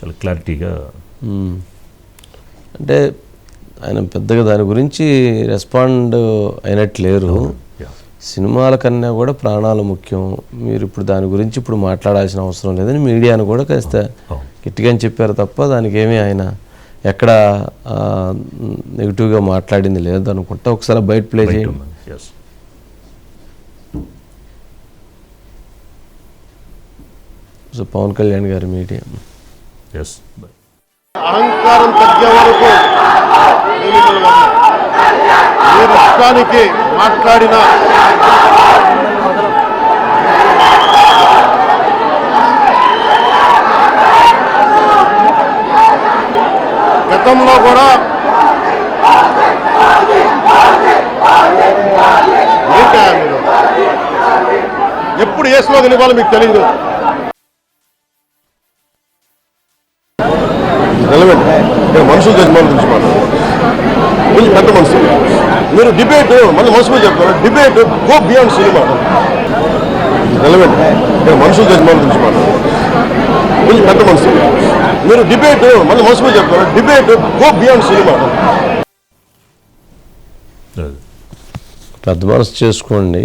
చాలా క్లారిటీగా. అంటే ఆయన పెద్దగా దాని గురించి రెస్పాండ్ అయినట్టు లేరు యా. సినిమాల కన్నా కూడా ప్రాణాలు ముఖ్యం మీరు ఇప్పుడు దాని గురించి ఇప్పుడు మాట్లాడాల్సిన అవసరం లేదని మీడియాను కూడా కాస్త. గట్టిగా చెప్పారు తప్ప దానికి ఏమీ ఆయన ఎక్కడ నెగిటివ్గా మాట్లాడింది లేదు అనుకుంటా ఒకసారి బయట ప్లే చేయండి. సో పవన్ కళ్యాణ్ గారి మీడియా Yes. అహంకారం తగ్గే వరకు నేను మీరు ఇష్టానికి మాట్లాడిన గతంలో కూడా ఎప్పుడు ఏ స్లోగన్ ఇవ్వాలో మీకు తెలియదు రెలవెంట్ ఇక్కడ మనుషులు జడ్జిమెంట్ గురించి మాట్లాడు. కొంచెం పెద్ద మనుషులు. మీరు డిబేట్ మళ్ళీ మనసు మీద చెప్తారు? Debate go beyond cinema relevant ఇక్కడ మనుషులు జడ్జిమెంట్ గురించి మాట్లాడు. కొంచెం పెద్ద మనుషులు. మీరు డిబేట్ మళ్ళీ మనసు మీద చెప్తారు? Debate go beyond cinema. పెద్ద మనసు చేసుకోండి.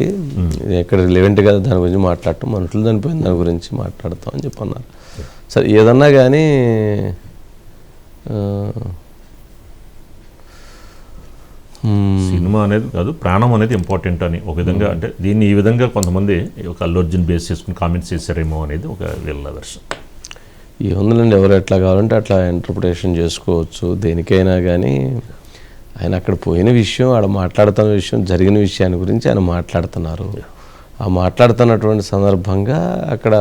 ఎక్కడ రిలవెంట్ కదా దాని గురించి మాట్లాడటం మనుషులు చనిపోయిన దాని గురించి మాట్లాడతాం అని చెప్పి అన్నారు సరే ఏదన్నా కానీ సినిమా అనేది కాదు ప్రాణం అనేది ఇంపార్టెంట్ అని ఒక విధంగా అంటే దీన్ని ఈ విధంగా కొంతమంది ఒక అల్లు అర్జున్ బేస్ చేసుకుని కామెంట్స్ చేశారేమో అనేది ఒక వీళ్ళ వెర్షన్ ఏముందండి ఎవరు ఎట్లా కావాలంటే అట్లా ఇంటర్ప్రిటేషన్ చేసుకోవచ్చు. దేనికైనా కానీ ఆయన అక్కడ పోయిన విషయం ఆడ మాట్లాడుతున్న విషయం జరిగిన విషయాన్ని గురించి ఆయన మాట్లాడుతున్నారు. ఆ మాట్లాడుతున్నటువంటి సందర్భంగా అక్కడ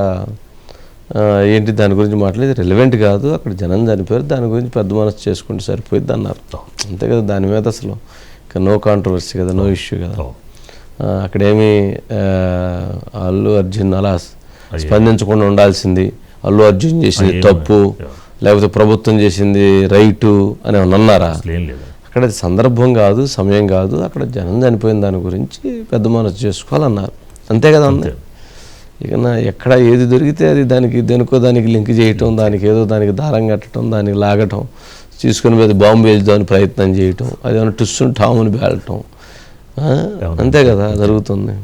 ఏంటి దాని గురించి మాట్లాడేది? రిలవెంట్ కాదు. అక్కడ జనం చనిపోయారు. దాని గురించి పెద్ద మనసు చేసుకుంటే సరిపోయింది అన్నారు అంతే కదా దాని మీద అసలు ఇక నో కాంట్రవర్సీ కదా నో ఇష్యూ కదా. అక్కడేమి అల్లు అర్జున్ అలా స్పందించకుండా ఉండాల్సింది. అల్లు అర్జున్ చేసింది తప్పు. లేకపోతే ప్రభుత్వం చేసింది రైటు అని అన్నారా? అక్కడ సందర్భం కాదు సమయం కాదు. అక్కడ జనం చనిపోయిన దాని గురించి పెద్ద మనసు చేసుకోవాలన్నారు. అంతే కదా ఉంది ఇక నా ఎక్కడ ఏది దొరికితే అది దానికి దేనికో దానికి లింక్ చేయటం దానికి ఏదో దానికి దారం కట్టడం దానికి లాగటం తీసుకుని మీద బాంబు వేద్దామని ప్రయత్నం చేయటం అది ఏమైనా టుస్సుని ఠాముని పేలటం ఆ? అంతే కదా జరుగుతుంది